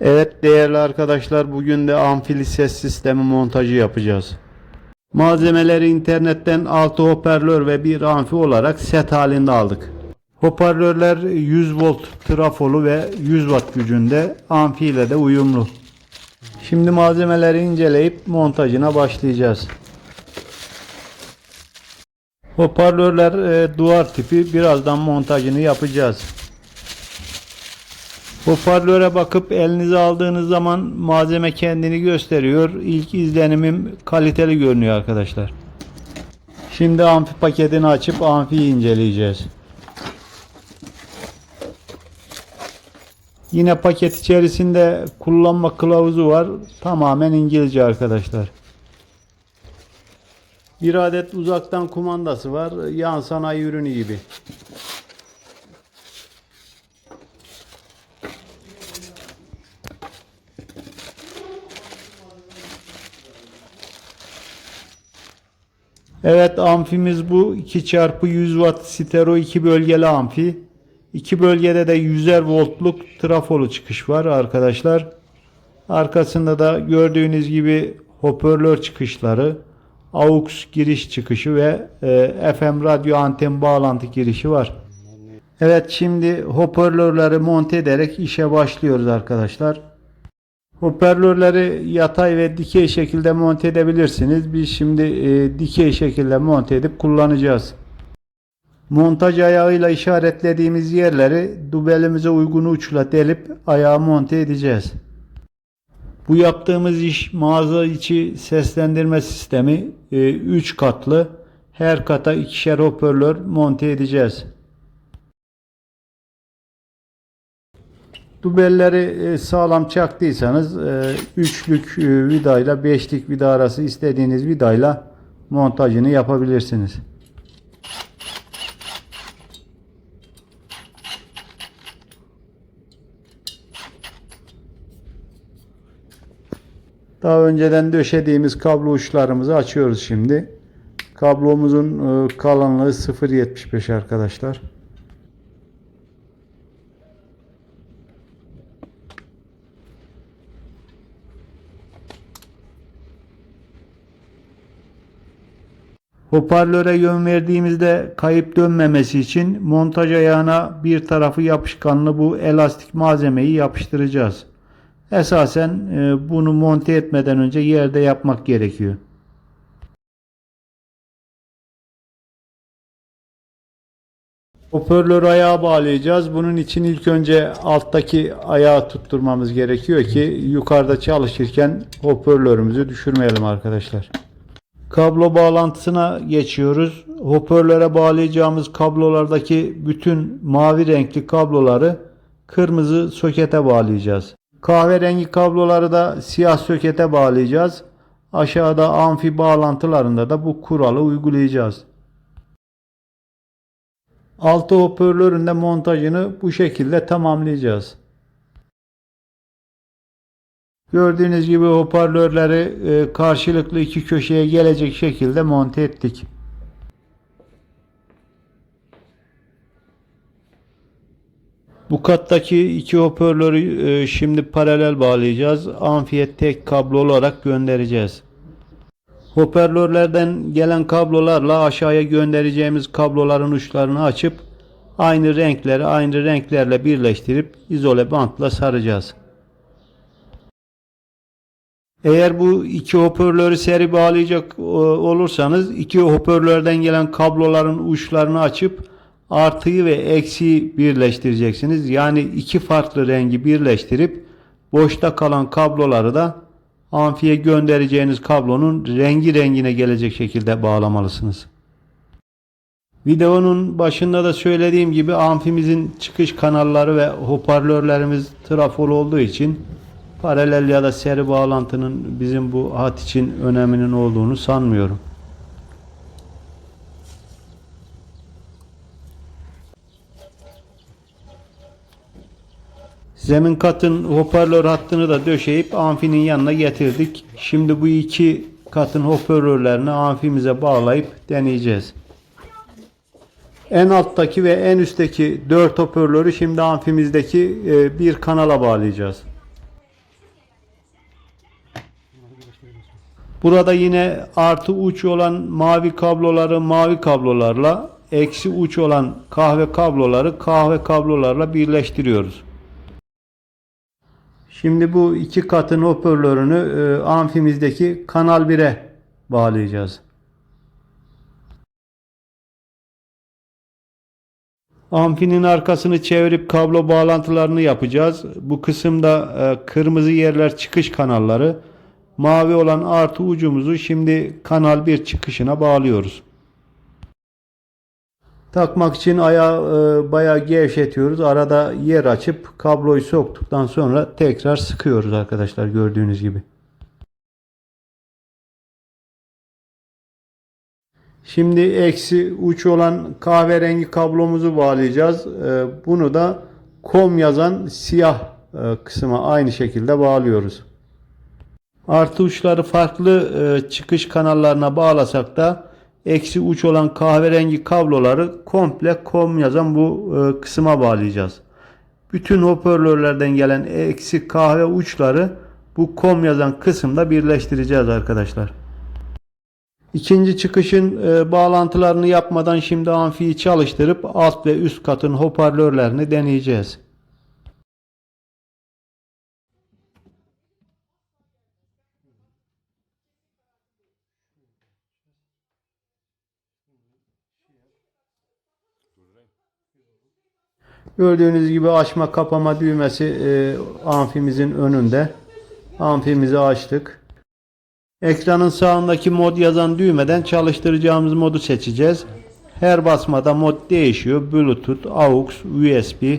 Evet değerli arkadaşlar bugün de amfili ses sistemi montajı yapacağız. Malzemeleri internetten 6 hoparlör ve bir amfi olarak set halinde aldık. Hoparlörler 100 volt trafolu ve 100 watt gücünde amfi ile de uyumlu. Şimdi malzemeleri inceleyip montajına başlayacağız. Hoparlörler e, duvar tipi birazdan montajını yapacağız. Hoparlöre bakıp elinize aldığınız zaman malzeme kendini gösteriyor. İlk izlenimim kaliteli görünüyor arkadaşlar. Şimdi amfi paketini açıp amfiyi inceleyeceğiz. Yine paket içerisinde kullanma kılavuzu var. Tamamen İngilizce arkadaşlar. Bir adet uzaktan kumandası var. Yan sanayi ürünü gibi. Evet amfimiz bu 2 çarpı 100 watt stereo 2 bölgeli amfi. İki bölgede de 100'er voltluk trafolu çıkış var arkadaşlar. Arkasında da gördüğünüz gibi hoparlör çıkışları, AUX giriş çıkışı ve e, FM radyo anten bağlantı girişi var. Evet şimdi hoparlörleri monte ederek işe başlıyoruz arkadaşlar. Hoparlörleri yatay ve dikey şekilde monte edebilirsiniz. Biz şimdi e, dikey şekilde monte edip kullanacağız. Montaj ayağıyla işaretlediğimiz yerleri dubelimize uygun uçla delip ayağı monte edeceğiz. Bu yaptığımız iş mağaza içi seslendirme sistemi 3 katlı. Her kata ikişer hoparlör monte edeceğiz. Dubelleri e, sağlam çaktıysanız e, üçlük e, vidayla beşlik vida arası istediğiniz vidayla montajını yapabilirsiniz. Daha önceden döşediğimiz kablo uçlarımızı açıyoruz şimdi. Kablomuzun kalınlığı 0.75 arkadaşlar. Hoparlöre yön verdiğimizde kayıp dönmemesi için montaj ayağına bir tarafı yapışkanlı bu elastik malzemeyi yapıştıracağız. Esasen e, bunu monte etmeden önce yerde yapmak gerekiyor. Hoparlör ayağı bağlayacağız. Bunun için ilk önce alttaki ayağı tutturmamız gerekiyor ki yukarıda çalışırken hoparlörümüzü düşürmeyelim arkadaşlar. Kablo bağlantısına geçiyoruz. Hoparlöre bağlayacağımız kablolardaki bütün mavi renkli kabloları kırmızı sokete bağlayacağız. Kahverengi kabloları da siyah sokete bağlayacağız. Aşağıda amfi bağlantılarında da bu kuralı uygulayacağız. Altı hoparlörün de montajını bu şekilde tamamlayacağız. Gördüğünüz gibi hoparlörleri e, karşılıklı iki köşeye gelecek şekilde monte ettik. Bu kattaki iki hoparlörü e, şimdi paralel bağlayacağız. Amfiye tek kablo olarak göndereceğiz. Hoparlörlerden gelen kablolarla aşağıya göndereceğimiz kabloların uçlarını açıp aynı renkleri aynı renklerle birleştirip izole bantla saracağız. Eğer bu iki hoparlörü seri bağlayacak e, olursanız iki hoparlörden gelen kabloların uçlarını açıp artıyı ve eksiği birleştireceksiniz. Yani iki farklı rengi birleştirip boşta kalan kabloları da amfiye göndereceğiniz kablonun rengi rengine gelecek şekilde bağlamalısınız. Videonun başında da söylediğim gibi amfimizin çıkış kanalları ve hoparlörlerimiz trafol olduğu için paralel ya da seri bağlantının bizim bu hat için öneminin olduğunu sanmıyorum. Zemin katın hoparlör hattını da döşeyip amfinin yanına getirdik. Şimdi bu iki katın hoparlörlerini amfimize bağlayıp deneyeceğiz. En alttaki ve en üstteki 4 hoparlörü şimdi amfimizdeki e, bir kanala bağlayacağız. Burada yine artı uç olan mavi kabloları mavi kablolarla, eksi uç olan kahve kabloları kahve kablolarla birleştiriyoruz. Şimdi bu iki katın hoparlörünü e, amfimizdeki kanal 1'e bağlayacağız. Amfinin arkasını çevirip kablo bağlantılarını yapacağız. Bu kısımda e, kırmızı yerler çıkış kanalları. Mavi olan artı ucumuzu şimdi kanal 1 çıkışına bağlıyoruz. Takmak için ayağı e, bayağı gevşetiyoruz. Arada yer açıp kabloyu soktuktan sonra tekrar sıkıyoruz arkadaşlar gördüğünüz gibi. Şimdi eksi uç olan kahverengi kablomuzu bağlayacağız. E, bunu da kom yazan siyah e, kısma aynı şekilde bağlıyoruz. Artı uçları farklı e, çıkış kanallarına bağlasak da eksi uç olan kahverengi kabloları komple kom yazan bu e, kısma bağlayacağız. Bütün hoparlörlerden gelen eksi kahve uçları bu kom yazan kısımda birleştireceğiz arkadaşlar. İkinci çıkışın e, bağlantılarını yapmadan şimdi amfiyi çalıştırıp alt ve üst katın hoparlörlerini deneyeceğiz. Gördüğünüz gibi açma kapama düğmesi e, amfimizin önünde. Amfimizi açtık. Ekranın sağındaki mod yazan düğmeden çalıştıracağımız modu seçeceğiz. Her basmada mod değişiyor. Bluetooth, AUX, USB,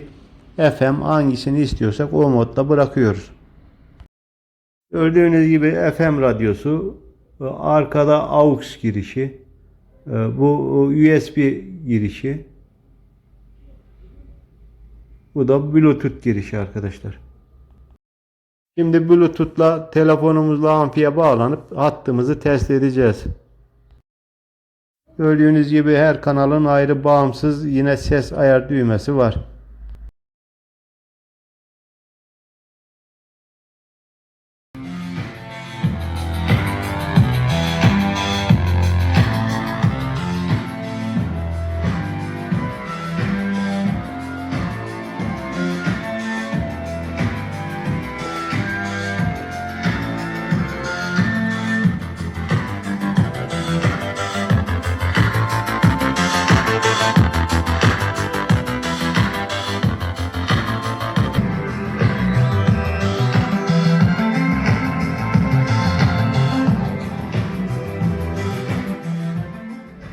FM hangisini istiyorsak o modda bırakıyoruz. Gördüğünüz gibi FM radyosu, arkada AUX girişi, bu USB girişi, bu da Bluetooth girişi arkadaşlar. Şimdi Bluetooth'la telefonumuzla amfiye bağlanıp hattımızı test edeceğiz. Gördüğünüz gibi her kanalın ayrı bağımsız yine ses ayar düğmesi var.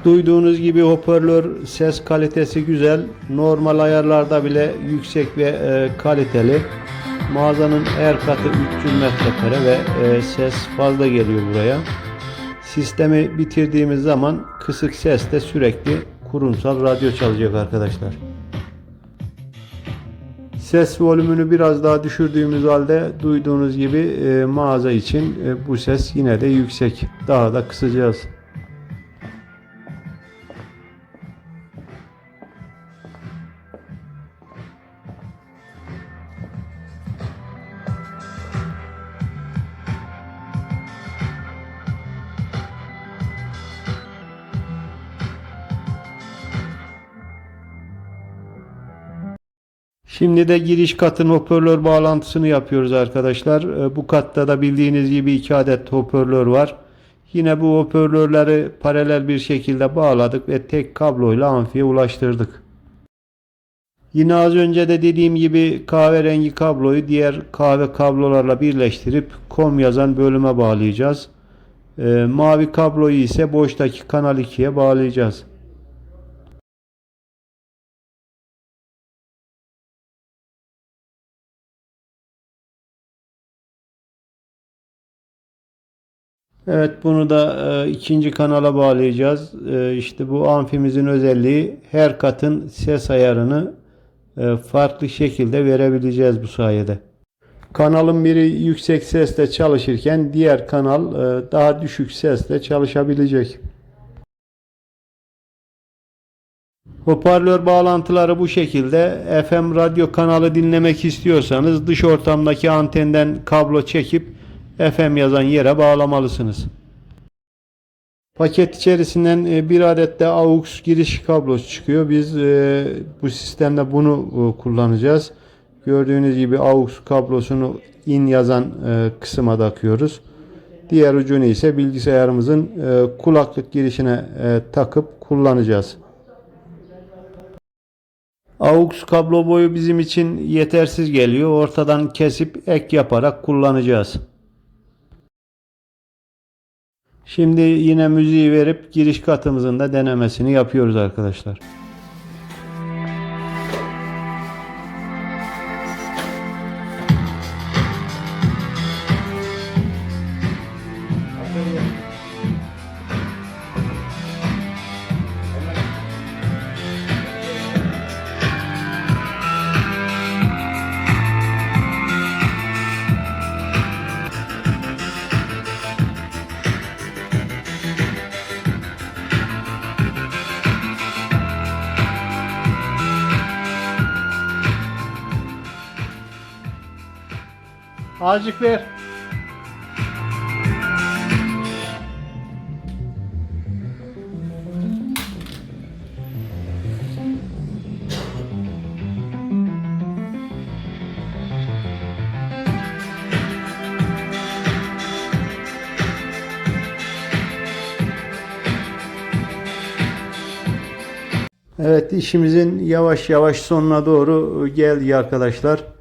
Duyduğunuz gibi hoparlör ses kalitesi güzel. Normal ayarlarda bile yüksek ve e, kaliteli. Mağazanın her katı 300 metrekare ve e, ses fazla geliyor buraya. Sistemi bitirdiğimiz zaman kısık sesle sürekli kurumsal radyo çalacak arkadaşlar. Ses volümünü biraz daha düşürdüğümüz halde duyduğunuz gibi e, mağaza için e, bu ses yine de yüksek. Daha da kısacağız. Şimdi de giriş katın hoparlör bağlantısını yapıyoruz arkadaşlar. Ee, Bu katta da bildiğiniz gibi iki adet hoparlör var. Yine bu hoparlörleri paralel bir şekilde bağladık ve tek kabloyla amfiye ulaştırdık. Yine az önce de dediğim gibi kahverengi kabloyu diğer kahve kablolarla birleştirip kom yazan bölüme bağlayacağız. Ee, mavi kabloyu ise boştaki kanal 2'ye bağlayacağız. Evet bunu da e, ikinci kanala bağlayacağız. E, işte bu amfimizin özelliği her katın ses ayarını e, farklı şekilde verebileceğiz bu sayede. Kanalın biri yüksek sesle çalışırken diğer kanal e, daha düşük sesle çalışabilecek. Hoparlör bağlantıları bu şekilde. FM radyo kanalı dinlemek istiyorsanız dış ortamdaki antenden kablo çekip FM yazan yere bağlamalısınız. Paket içerisinden e, bir adet de AUX giriş kablosu çıkıyor. Biz e, bu sistemde bunu e, kullanacağız. Gördüğünüz gibi AUX kablosunu in yazan kısma takıyoruz. Diğer ucunu ise bilgisayarımızın kulaklık girişine takıp kullanacağız. AUX kablo boyu bizim için yetersiz geliyor. Ortadan kesip ek yaparak kullanacağız. Şimdi yine müziği verip giriş katımızın da denemesini yapıyoruz arkadaşlar. Azıcık ver. Evet işimizin yavaş yavaş sonuna doğru geldi arkadaşlar.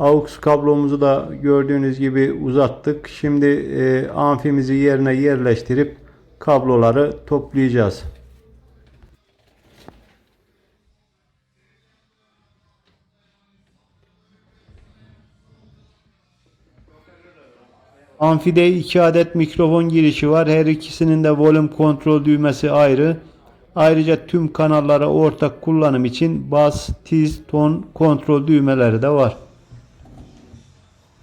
AUX kablomuzu da gördüğünüz gibi uzattık. Şimdi e, amfimizi yerine yerleştirip kabloları toplayacağız. Amfide iki adet mikrofon girişi var. Her ikisinin de volüm kontrol düğmesi ayrı. Ayrıca tüm kanallara ortak kullanım için bas, tiz, ton kontrol düğmeleri de var.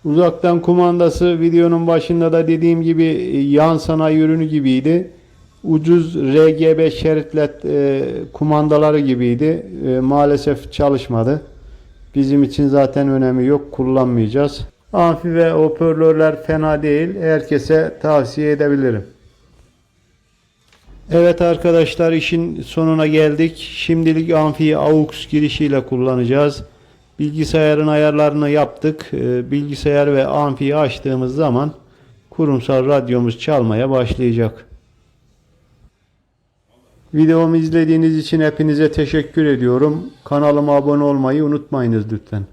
Uzaktan kumandası videonun başında da dediğim gibi e, yan sanayi ürünü gibiydi. Ucuz RGB şeritlet e, kumandaları gibiydi. E, maalesef çalışmadı. Bizim için zaten önemi yok. Kullanmayacağız. Amfi ve hoparlörler fena değil. Herkese tavsiye edebilirim. Evet arkadaşlar işin sonuna geldik. Şimdilik amfiyi AUX girişiyle kullanacağız. Bilgisayarın ayarlarını yaptık. Ee, Bilgisayar ve amfiyi açtığımız zaman kurumsal radyomuz çalmaya başlayacak. Videomu izlediğiniz için hepinize teşekkür ediyorum. Kanalıma abone olmayı unutmayınız lütfen.